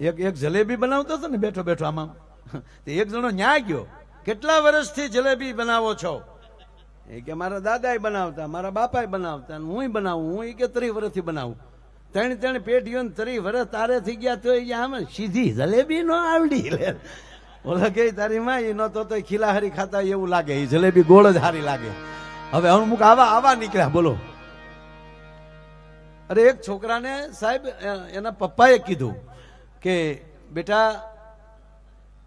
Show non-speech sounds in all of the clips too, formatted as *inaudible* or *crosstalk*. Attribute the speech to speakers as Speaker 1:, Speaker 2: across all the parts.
Speaker 1: એક એક જલેબી બનાવતો હતો ને બેઠો બેઠો આમાં. એક જણો ન્યા ગયો. કેટલા વર્ષથી જલેબી બનાવો છો? એ કે મારા દાદાએ બનાવતા, મારા બાપાએ બનાવતા હું બનાવું, હું કે ત્રી વર્ષથી બનાવું. ત્રણ ત્રણ પેટીઓ ને ત્રી વર્ષ તારે થઈ ગયા તો આમ સીધી જલેબી નો આવડી લે. ઓલા કે તારી માં એ નતો તો ખીલાહારી ખાતા એવું લાગે. એ જલેબી ગોળ જ હારી લાગે. હવે અમુક આવા આવા નીકળ્યા, બોલો. અરે એક છોકરાને સાહેબ એના પપ્પાએ કીધું કે, બેટા,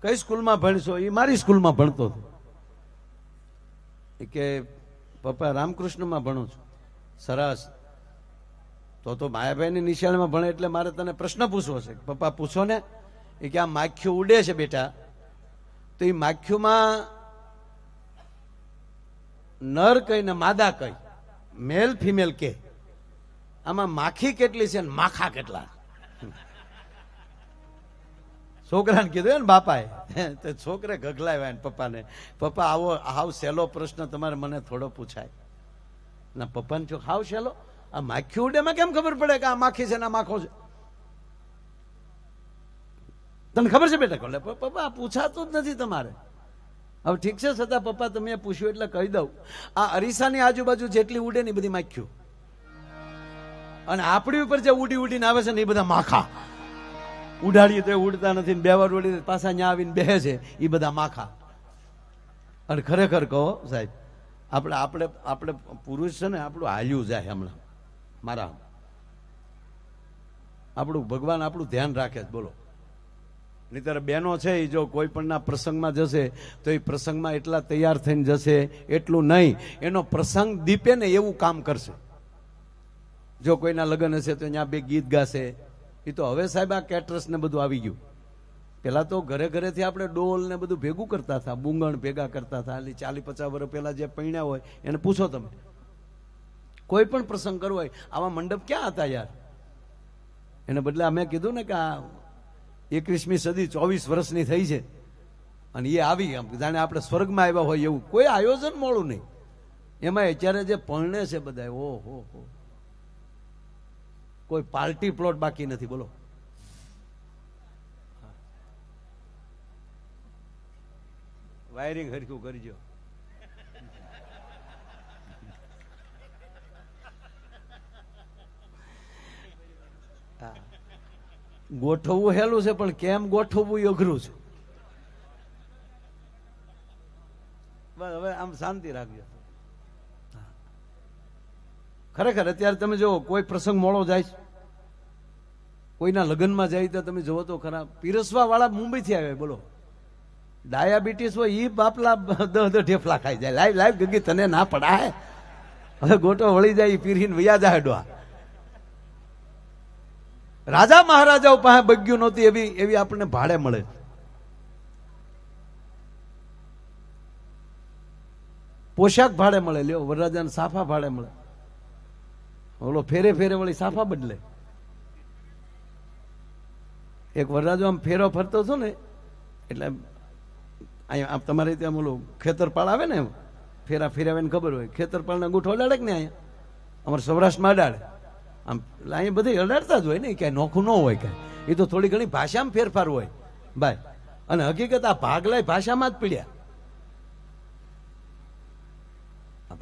Speaker 1: કઈ સ્કૂલમાં ભણશો? એ મારી સ્કૂલમાં ભણતો હતો. કે, પપ્પા, રામકૃષ્ણમાં ભણું છું. સરસ. તો તો માયાભાઈની નિશાળમાં ભણે એટલે મારે તને પ્રશ્ન પૂછવો છે. પપ્પા, પૂછો ને. એ કે, આ માખ્યું ઉડે છે, બેટા. તો એ માખ્યુંમાં નર કઈ ને માદા કઈ, મેલ ફિમેલ કે. આમાં માખી કેટલી છે ને માખા કેટલા? છોકરાને કીધું ને બાપાએ. તો છોકરે ગગલાવ્યા ને પપ્પાને. પપ્પા, આવો, હાવ સહેલો પ્રશ્ન તમારે મને થોડો પૂછાય. ના, પપ્પાને જો હાવ સહેલો? આ માખી ઉડેમાં કેમ ખબર પડે કે આ માખી છે ને માખો છે? તને ખબર છે બેટા? કોલે પપ્પા પૂછાતું જ નથી તમારે. હવે ઠીક છે, છતાં પપ્પા, તમે પૂછ્યું એટલે કહી દઉં. આ અરીસાની આજુબાજુ જેટલી ઉડે ને બધી માખ્યું અને આપણી ઉપર જે ઉડી ઉડીને આવે છે ને એ બધા માખા. ઉડાડીએ તો ઉડતા નથી બે વાર ઉડી પાછા ત્યાં આવીને બેહે છે. એ બધા માખા. અને ખરેખર કહો સાહેબ, આપણે આપણે આપણે પુરુષ છે ને, આપણું હાલ્યું જાય હમણાં. મારા આપણું, ભગવાન આપણું ધ્યાન રાખે છે, બોલો. નહીતર બહેનો છે એ જો કોઈ પણના પ્રસંગમાં જશે, તો એ પ્રસંગમાં એટલા તૈયાર થઈને જશે, એટલું નહીં. એનો પ્રસંગ દીપે ને એવું કામ કરશે. જો કોઈના લગ્ન હશે તો ત્યાં બે ગીત ગાશે. એ તો હવે સાહેબ આ કેટરસ ને બધું આવી ગયું. પેલા તો ઘરે ઘરેથી આપણે ડોલ ને બધું ભેગું કરતા હતા, બુંગણ ભેગા કરતા હતા, એટલે ચાલી પચાસ વર્ષ પહેલા જે પૈણ્યા હોય, એને પૂછો તમે. કોઈ પણ પ્રસંગ કરવો હોય, આવા મંડપ ક્યાં હતા યાર? એને બદલે અમે કીધું ને કે આ એકવીસમી સદી ચોવીસ વર્ષની થઈ છે. અને એ આવી, આમ જાણે આપણે સ્વર્ગમાં આવ્યા હોય એવું. કોઈ આયોજન મળું નહીં. એમાં અત્યારે જે પરણે છે બધા ઓહો હો હો. કોઈ પાર્ટી પ્લોટ બાકી નથી બોલો વાયરિંગ હરખું કરજો. ગોઠવવું હેલું છે પણ કેમ ગોઠવવું અઘરું છે બસ હવે આમ શાંતિ રાખજો. ખરેખર અત્યારે તમે જો કોઈ પ્રસંગ મોડો જાય. કોઈના લગ્નમાં જાય તો તમે જોવો તો ખરા પીરસવા વાળા મુંબઈથી આવે બોલો. ડાયાબિટીસ હોય એ બાપલા દહ દહ ઢેફલા ખાઈ જાય. લાઈવ લાઈવ ગગી, તને ના પડાય. હવે ગોટો વળી જાય પીરીને વૈયા જાય ડોહા રાજા મહારાજાઓ પાસે બગ્યું નહોતી, એવી એવી આપણને ભાડે મળે. પોશાક ભાડે મળે, લ્યો, વરરાજાને સાફા ભાડે મળે. ઓલો ફેરે ફેરે વળી સાફા બદલે. એક વરરાજો આમ ફેરો ફરતો હતો ને, એટલે અહીંયા તમારે ત્યાં ઓલું ખેતરપાળ આવે ને એમ, ફેરા ફેરાવે ને ખબર હોય. ખેતરપાળને અંગૂઠો અડાડે ને અહીંયા? અમારે સૌરાષ્ટ્રમાં અડાડે. આમ અહીંયા બધી અડાડતા જ હોય ને, ક્યાંય નોખું ન હોય કાંઈ એ તો થોડી ઘણી ભાષામાં ફેરફાર હોય. ભાઈ, અને હકીકત આ ભાગલાય ભાષામાં જ પીડ્યા.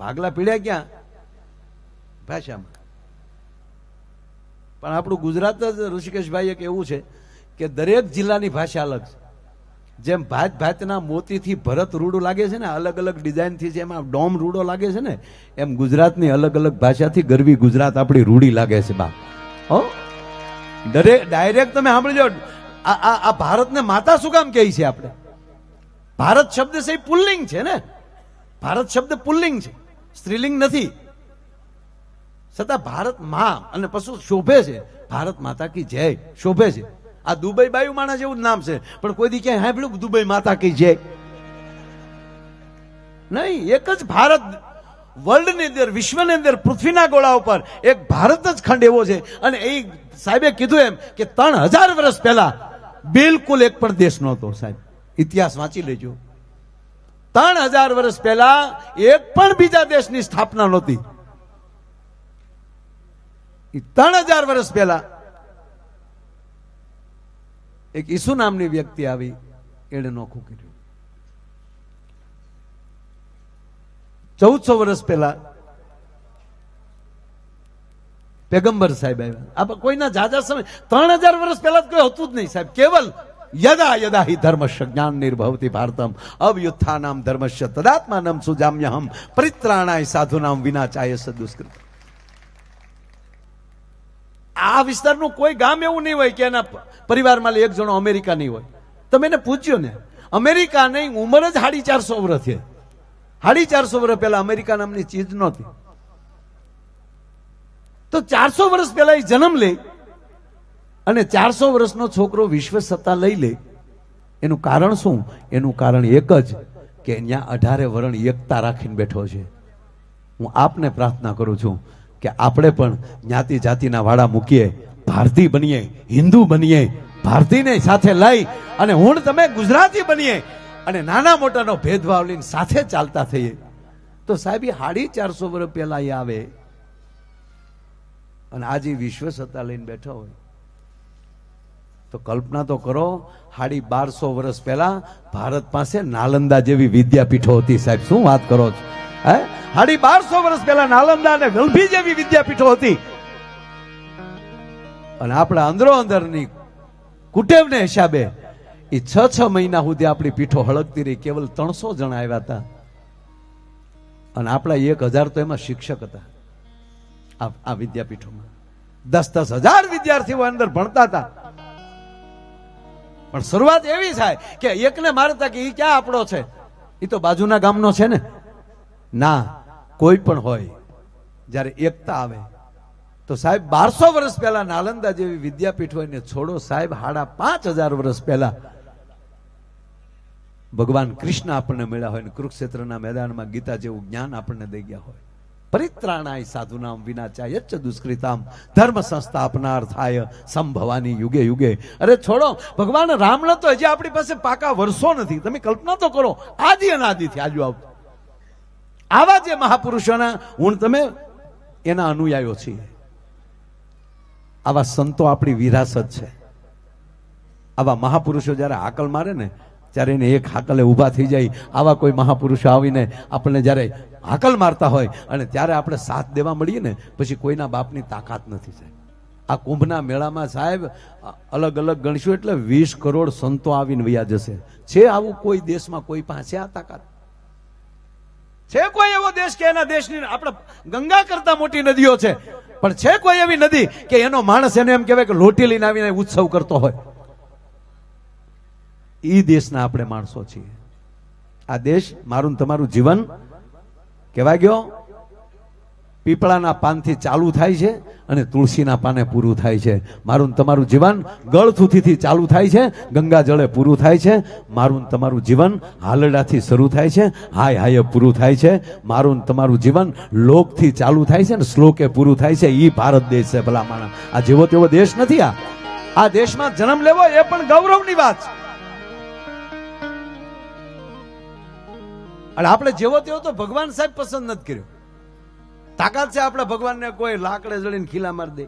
Speaker 1: ભાગલા પીડ્યા ક્યાં? ભાષામાં. પણ આપણું ગુજરાત જ ઋષિકેશભાઈ એક એવું છે કે દરેક જિલ્લાની ભાષા અલગ છે. જેમ ભાત ભાતના મોતીથી ભરત રૂડો લાગે છે ને, અલગ અલગ ડિઝાઇનથી છે એમાં ડોમ રૂડો લાગે છે ને, એમ ગુજરાતની અલગ અલગ ભાષાથી ગરવી ગુજરાત આપણી રૂડી લાગે છે બા. હો? દરેક ડાયરેક્ટ તમે સાંભળજો, આ આ ભારતને માતા શું કામ કહે છે આપણે? ભારત શબ્દ છે પુલ્લિંગ છે ને? ભારત શબ્દ પુલ્લિંગ છે. સ્ત્રીલિંગ નથી. છતાં ભારતમાં અને પશુ શોભે છે. ભારત માતા કી જય શોભે છે. આ દુબઈ બાયુ માણસ જ નામ છે. પણ કોઈ દી ક્યાંય સાંભળ્યું દુબઈ માતા કી જય? નહીં, એક જ ભારત વર્લ્ડની અંદર, વિશ્વની અંદર, પૃથ્વીના ગોળા ઉપર એક ભારત જ ખંડ એવો છે. અને એ સાહેબે કીધું એમ કે ત્રણ હજાર વર્ષ પહેલા બિલકુલ એક પણ દેશ નહોતો સાહેબ. ઇતિહાસ વાંચી લેજો. ત્રણ હજાર વર્ષ પહેલા એક પણ બીજા દેશની સ્થાપના નહોતી. ત્રણ હજાર વર્ષ પહેલા એક ઈસુ નામની વ્યક્તિ આવી, એણે નોખું કર્યું. ચૌદસો વર્ષ પહેલા પેગંબર સાહેબ આવ્યા. આ કોઈના જાજા સમય, ત્રણ હજાર વર્ષ પહેલા કોઈ હતું જ નહીં સાહેબ. કેવલ યદા યદા હિ ધર્મ જ્ઞાન નિર્ભવતી ભારતમ અવયુત્થાનામ ધર્મસ્ય તદાત્માનમ સુજામ્યહમ પરિત્રાણાય સાધુનામ વિના ચાય દુષ્કૃત. આ વિસ્તારનું કોઈ ગામ એવું નહીં હોય કે એના પરિવારમાં એક જણો અમેરિકા નહીં હોય. તમે એને પૂછ્યો ને અમેરિકા નહીં ઉંમર જ સાડી ચારસો વર્ષ છે. સાડી ચારસો વર્ષ પહેલા અમેરિકા નામની ચીજ નહોતી. તો ચારસો વર્ષ પહેલા એ જન્મ લે અને ચારસો વર્ષનો છોકરો વિશ્વ સત્તા લઈ લે. એનું કારણ શું? એનું કારણ એક જ કે અહીંયા અઢારે વરણ એકતા રાખીને બેઠો છે. હું આપને પ્રાર્થના કરું છું કે આપણે પણ જ્ઞાતિ જાતિના વાડા મૂકીએ ભારતીય બનીએ, હિન્દુ બનીએ ભારતીયને સાથે લઈ અને હું તમે ગુજરાતી બનીએ અને નાના મોટાનો ભેદભાવ લઈને સાથે ચાલતા થઈએ. તો સાહેબ, એ સાડી ચારસો વર્ષ પહેલા એ આવે. અને આજે વિશ્વ સત્તા લઈને બેઠો હોય. તો કલ્પના તો કરો સાડી બારસો વર્ષ પહેલા ભારત પાસે નાલંદા જેવી વિદ્યાપીઠો હતી સાહેબ. શું વાત કરો છો? હે? સાડી બારસો વર્ષ પહેલા નાલંદા અને વલભી જેવી વિદ્યાપીઠો હતી. અને આપણા અંદરો અંદરની કુટેવને હિસાબે એ છ છ મહિના સુધી આપણી પીઠો હળગતી રહી. કેવલ ત્રણસો જણા આવ્યા હતા. અને આપણા એક હજાર તો એમાં શિક્ષક હતા. આ વિદ્યાપીઠોમાં. દસ દસ હજાર વિદ્યાર્થીઓ અંદર ભણતા હતા. પણ શરૂઆત એવી થાય કે એકને મારતા કે એ ક્યાં આપણો છે? એ તો બાજુના ગામનો છે ને. ના, કોઈ પણ હોય, જ્યારે એકતા આવે. તો સાહેબ, બારસો વર્ષ પહેલા નાલંદા જેવી વિદ્યાપીઠ હોય ને છોડો સાહેબ, હાડા પાંચ હજાર વર્ષ પહેલા ભગવાન કૃષ્ણ આપણને મળ્યા હોય ને કુરુક્ષેત્રના મેદાનમાં ગીતા જેવું જ્ઞાન આપણને દઈ ગયા હોય. પરિત્રાણાય સાધુનામ વિના ચ દુષ્કૃતામ, ધર્મ સંસ્થાપનાર થાય સંભવાની યુગે યુગે. અરે છોડો, ભગવાન રામનો તો હજી આપણી પાસે પાકા વર્ષો નથી. તમે કલ્પના તો કરો, આદિ અનાદિથી આજુ આવતું આવા જે મહાપુરુષોના, હું તમે એના અનુયાયો છીએ. આવા સંતો આપણી વિરાસત છે. આવા મહાપુરુષો જ્યારે હાકલ મારે ને, ત્યારે એને એક હાકલે ઊભા થઈ જાય. આવા કોઈ મહાપુરુષો આવીને આપણને જ્યારે હાકલ મારતા હોય અને ત્યારે આપણે સાથ દેવા મળીએ ને, પછી કોઈના બાપની તાકાત નથી સાહેબ. આ કુંભના મેળામાં સાહેબ અલગ અલગ ગણશું એટલે વીસ કરોડ સંતો આવીને વયા જશે. છે આવું કોઈ દેશમાં કોઈ પાસે આ તાકાત? છે કોઈ એવો દેશ કે એના દેશની આપણે ગંગા કરતા મોટી નદીઓ છે? પણ છે કોઈ એવી નદી કે એનો માણસ એને એમ કહેવાય કે લોટી લઈને આવીને ઉત્સવ કરતો હોય? એ દેશના આપણે માણસો છીએ. આ દેશ મારું તમારું જીવન કહેવાય ગયો. પીપળાના પાનથી ચાલુ થાય છે અને તુલસીના પાને પૂરું થાય છે. મારું તમારું જીવન ગળથુથીથી ચાલુ થાય છે, ગંગા જળે પૂરું થાય છે. મારું તમારું જીવન હાલડાથી શરૂ થાય છે, હાય હાય પૂરું થાય છે. મારું તમારું જીવન લોકથી ચાલુ થાય છે ને શ્લોકે પૂરું થાય છે. એ ભારત દેશ છે ભલા માણસ આ જેવો તેવો દેશ નથી આ. આ દેશમાં જન્મ લેવો એ પણ ગૌરવની વાત છે. અને આપણે જેવો તેવો તો ભગવાન સાહેબ પસંદ નથી કર્યો. તાકાત છે આપણે ભગવાનને કોઈ લાકડે જડીને ખીલા મારી દે.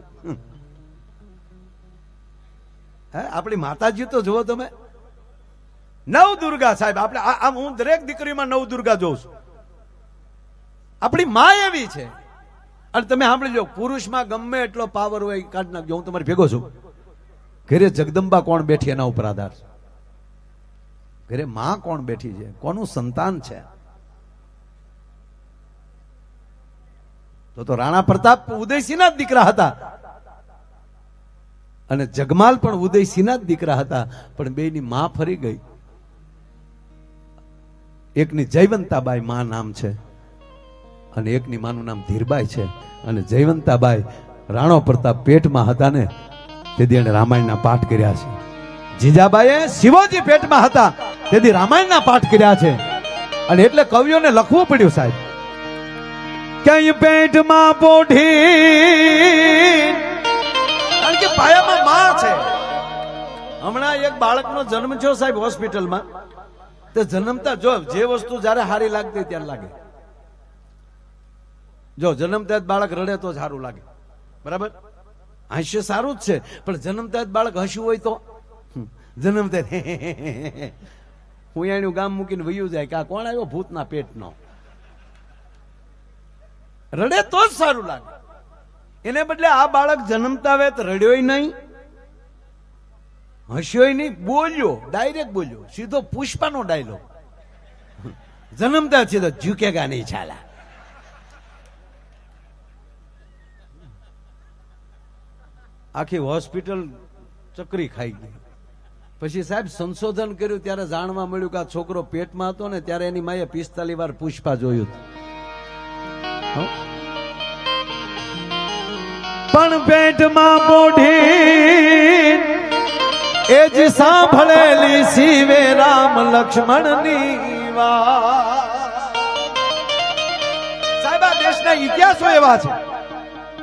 Speaker 1: હે, આપણી માતાજી તો જુઓ તમે. નવ દુર્ગા સાહેબ, આપણે આમ હું દરેક દીકરીમાં નવ દુર્ગા જોઉં છું. આપણી માં એવી છે. અને તમે સાંભળી લો, પુરુષમાં ગમે એટલો પાવર હોય કાઢી નાખજો, હું તમારી ભેગો છું. ઘરે જગદંબા કોણ બેઠી એના ઉપર આધાર છે. ઘરે માં કોણ બેઠી છે? કોનું સંતાન છે? તો તો રાણા પ્રતાપ ઉદયસિંહના જ દીકરા હતા. અને જગમાલ પણ ઉદયસિંહના જ દીકરા હતા, પણ બેની માં ફરી ગઈ. એકની જયવંતાબાઈ માં નામ છે અને એકની માનું નામ ધીરબાઈ છે. અને જયવંતાબાઈ રાણો પ્રતાપ પેટમાં હતા ને, તેથી એને રામાયણના પાઠ કર્યા છે. જીજાબાઈએ શિવજી પેટમાં હતા, તેથી રામાયણના પાઠ કર્યા છે. અને એટલે કવિઓને લખવું પડ્યું સાહેબ. ક્યાંય પેટમાં પોઢી? કારણ કે પાયામાં માં છે. હમણાં એક બાળકનો જન્મ થયો સાહેબ હોસ્પિટલમાં. તે જન્મતા જો, જે વસ્તુ જ્યારે હારી લાગતી ત્યારે લાગે. જો, જન્મતા જ બાળક રડે તો સારું લાગે. બરાબર? હાસ્ય સારું જ છે, પણ જન્મતા જ બાળક હસ્યું હોય તો? જન્મતા *laughs* હું એનું ગામ મૂકીને વયું જાય કે આ કોણ આવ્યો ભૂતના પેટનો? રડે તો જ સારું લાગે. એને બદલે આ બાળક જન્મતા વેત રડ્યોય નહીં, હસ્યોય નહીં, બોલ્યો, ડાયરેક્ટ બોલ્યો, સીધો પુષ્પાનો ડાયલોગ. જન્મતા સીધો ઝુકેગા નહીં ચાલા આખી હોસ્પિટલ ચકરી ખાઈ ગઈ. પછી સાહેબ સંશોધન કર્યું, ત્યારે જાણવા મળ્યું કે આ છોકરો પેટમાં હતો ને, ત્યારે એની માએ પિસ્તાલી વાર પુષ્પા જોયું હતું. પણ પેટમાં મોઢી એ જ સાંભળેલી શિવે રામ લક્ષ્મણની વાત. સાહેબ, આ દેશના ઇતિહાસો એવા છે.